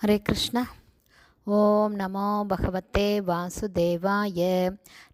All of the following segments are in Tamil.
ஹரே கிருஷ்ணா ஓம் நமோ பகவத்தே வாசுதேவாய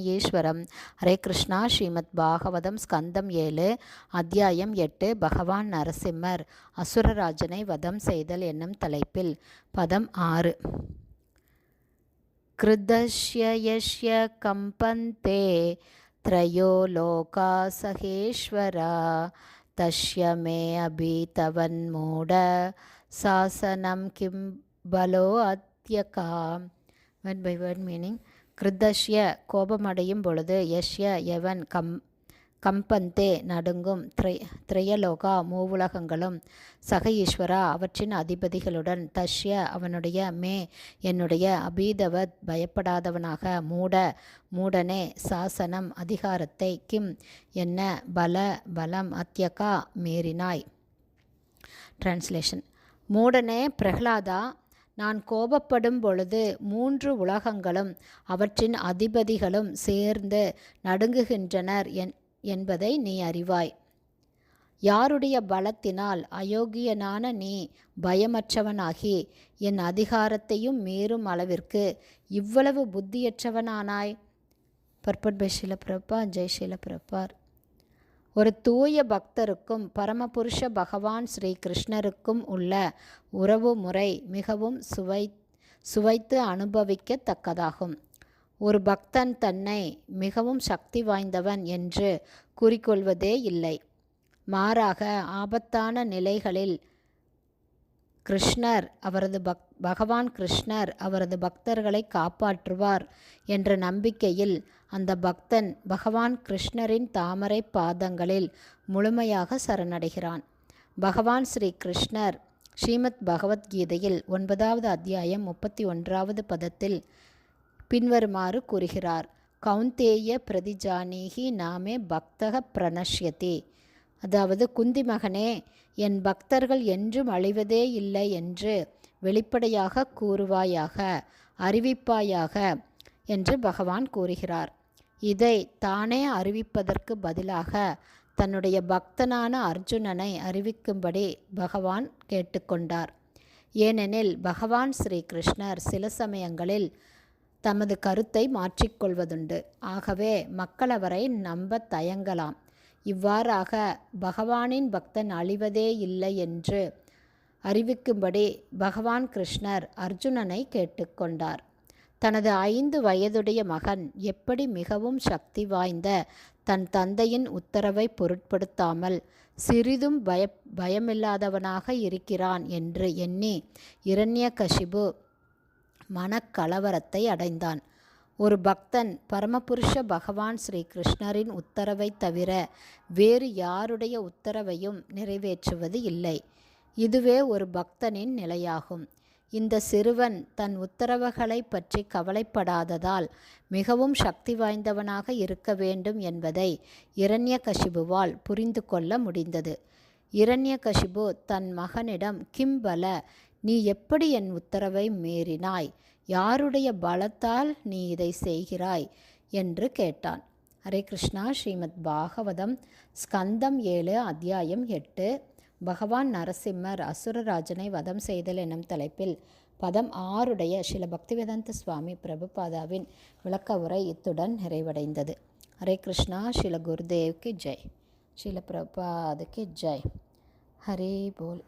ஈஸ்வரம் ஹரே கிருஷ்ணா ஸ்ரீமத் பாகவதம் ஸ்கந்தம் ஏழு அத்தியாயம் எட்டு பகவான் நரசிம்மர் அசுரராஜனை வதம் செய்தல் என்னும் தலைப்பில். பதம் ஆறு. கிருதஷ்யஷ்ய கம்பந்தே த்ரயோ சகேஸ்வரா தஷ்ய மே அபி தவன்மூட சாசனம் கிம் பலோ அத்யகா word பை word மீனிங் கிருதஷ்ய கோபமடையும் பொழுது யஷ்ய எவன் கம் கம்பந்தே நடுங்கும் திரை திரையலோகா மூவுலகங்களும் சக ஈஸ்வரா அவற்றின் அதிபதிகளுடன் தஷ்ய அவனுடைய மே என்னுடைய அபீதவத் பயப்படாதவனாக மூட மூடனே சாசனம் அதிகாரத்தை கிம் என்ன பல பலம் அத்தியகா மீறினாய். டிரான்ஸ்லேஷன் மூடனே பிரகலாதா நான் கோபப்படும் பொழுது மூன்று உலகங்களும் அவற்றின் அதிபதிகளும் சேர்ந்து நடுங்குகின்றனர் என் என்பதை நீ அறிவாய். யாருடைய பலத்தினால் அயோக்கியனான நீ பயமற்றவனாகி என் அதிகாரத்தையும் மீறும் அளவிற்கு இவ்வளவு புத்தியற்றவனானாய். பர்பட் பை ஷிலப்பிரப்பா ஜெய் ஷிலப்பிரப்பார் ஒரு தூய பக்தருக்கும் பரமபுருஷ பகவான் ஸ்ரீ கிருஷ்ணருக்கும் உள்ள உறவு முறை மிகவும் சுவை சுவைத்து அனுபவிக்கத்தக்கதாகும். ஒரு பக்தன் தன்னை மிகவும் சக்தி வாய்ந்தவன் என்று கூறிக்கொள்வதே இல்லை. மாறாக ஆபத்தான நிலைகளில் கிருஷ்ணர் அவரது பக் பகவான் கிருஷ்ணர் அவரது பக்தர்களை காப்பாற்றுவார் என்ற நம்பிக்கையில் அந்த பக்தன் பகவான் கிருஷ்ணரின் தாமரை பாதங்களில் முழுமையாக சரணடைகிறான். பகவான் ஸ்ரீ கிருஷ்ணர் ஸ்ரீமத் பகவத்கீதையில் ஒன்பதாவது அத்தியாயம் முப்பத்தி ஒன்றாவது பதத்தில் பின்வருமாறு கூறுகிறார் கவுந்தேய பிரதிஜானீகி நாமே பக்தக பிரணஷ்யதே அதாவது குந்தி மகனே என் பக்தர்கள் என்றும் அழிவதே இல்லை என்று வெளிப்படையாக கூறுவாயாக அறிவிப்பாயாக என்று பகவான் கூறுகிறார். இதை தானே அறிவிப்பதற்கு பதிலாக தன்னுடைய பக்தனான அர்ஜுனனை அறிவிக்கும்படி பகவான் கேட்டுக்கொண்டார். ஏனெனில் பகவான் ஸ்ரீ கிருஷ்ணர் சில சமயங்களில் தமது கருத்தை மாற்றிக்கொள்வதுண்டு. ஆகவே மக்கள் அவரை நம்ப தயங்கலாம். இவ்வாறாக பகவானின் பக்தன் அழிவதே இல்லை என்று அறிவிக்கும்படி பகவான் கிருஷ்ணர் அர்ஜுனனை கேட்டுக்கொண்டார். தனது ஐந்து வயதுடைய மகன் எப்படி மிகவும் சக்தி வாய்ந்த தன் தந்தையின் உத்தரவை பொருட்படுத்தாமல் சிறிதும் பய பயமில்லாதவனாக இருக்கிறான் என்று எண்ணி இரண்ய கசிபு மனக்கலவரத்தை அடைந்தான். ஒரு பக்தன் பரமபுருஷ பகவான் ஸ்ரீ கிருஷ்ணரின் உத்தரவை தவிர வேறு யாருடைய உத்தரவையும் நிறைவேற்றுவது இல்லை. இதுவே ஒரு பக்தனின் நிலையாகும். இந்த சிறுவன் தன் உத்தரவுகளை பற்றி கவலைப்படாததால் மிகவும் சக்தி வாய்ந்தவனாக இருக்க வேண்டும் என்பதை இரண்ய கசிபுவால் புரிந்து கொள்ள முடிந்தது. இரண்ய கசிபு தன் மகனிடம் கிம்பல நீ எப்படி என் உத்தரவை மீறினாய்? யாருடைய பலத்தால் நீ இதை செய்கிறாய்? என்று கேட்டான். ஹரே கிருஷ்ணா ஸ்ரீமத் பாகவதம் ஸ்கந்தம் ஏழு அத்தியாயம் எட்டு. பகவான் நரசிம்மர் அசுரராஜனை வதம் செய்தல் எனும் தலைப்பில் பதம் ஆறுடைய சில பக்திவேதாந்த சுவாமி பிரபுபாதாவின் விளக்க உரை இத்துடன் நிறைவடைந்தது. ஹரே கிருஷ்ணா ஸ்ரீல குருதேவ்க்கு ஜெய். ஸ்ரீல பிரபாதுக்கு ஜெய். ஹரே போல்.